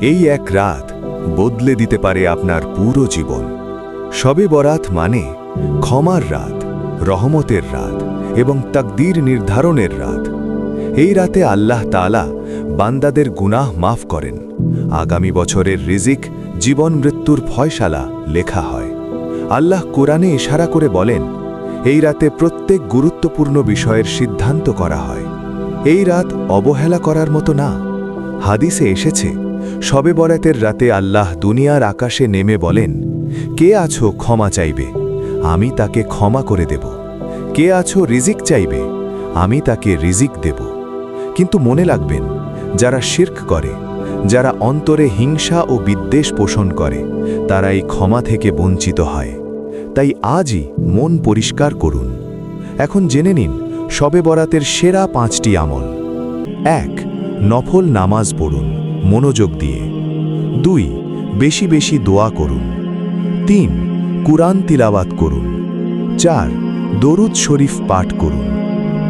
এই এক রাত বদলে দিতে পারে আপনার পুরো জীবন। সবে বরাত মানে ক্ষমার রাত, রহমতের রাত এবং তাকদীর নির্ধারণের রাত। এই রাতে আল্লাহ তাআলা বান্দাদের গুনাহ মাফ করেন। আগামী বছরের রিজিক, জীবন মৃত্যুর ফয়সালা লেখা হয়। আল্লাহ কোরআনে ইশারা করে বলেন, এই রাতে প্রত্যেক গুরুত্বপূর্ণ বিষয়ের সিদ্ধান্ত করা হয়। এই রাত অবহেলা করার মতো না। হাদিসে এসেছে শবে বরাতের রাতে আল্লাহ দুনিয়ার আকাশে নেমে বলেন, কে আছো ক্ষমা চাইবে? আমি তাকে ক্ষমা করে দেব। কে আছো রিজিক চাইবে? আমি তাকে রিজিক দেব। কিন্তু মনে রাখবেন, যারা শির্ক করে, যারা অন্তরে হিংসা ও বিদ্বেষ পোষণ করে তারা এই ক্ষমা থেকে বঞ্চিত হয়। তাই আজই মন পরিষ্কার করুন। এখন জেনে নিন শবে বরাতের সেরা পাঁচটি আমল। এক, নফল নামাজ পড়ুন। মনোযোগ দিয়ে। দুই, বেশি বেশি দোয়া করুন। তিন, কুরআন তিলাওয়াত করুন। চার, দরুদ শরীফ পাঠ করুন।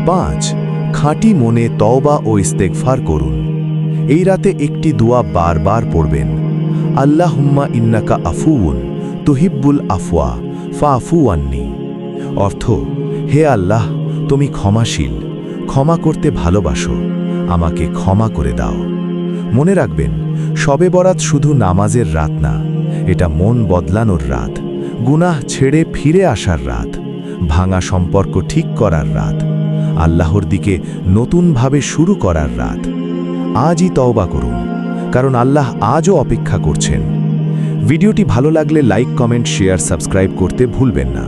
পাঁচ, খাঁটি মনে তওবা ও ইস্তেগফার করুন। এই রাতে একটি দোয়া বারবার পড়বেন। আল্লাহুম্মা ইন্নাকা আফুউন তুহিব্বুল আফওয়া ফা আফু আন্নি। অর্থ, হে আল্লাহ, তুমি ক্ষমাশীল। ক্ষমা করতে ভালোবাসো। আমাকে ক্ষমা করে দাও। মনে রাখবেন, শবে বরাত শুধু নামাজের রাত না, এটা মন বদলানোর রাত, গুনাহ ছেড়ে ফিরে আসার রাত, ভাঙা সম্পর্ক ঠিক করার রাত, আল্লাহর দিকে নতুনভাবে শুরু করার রাত। আজই তওবা করুন, কারণ আল্লাহ আজও অপেক্ষা করছেন। ভিডিওটি ভালো লাগলে লাইক, কমেন্ট, শেয়ার, সাবস্ক্রাইব করতে ভুলবেন না।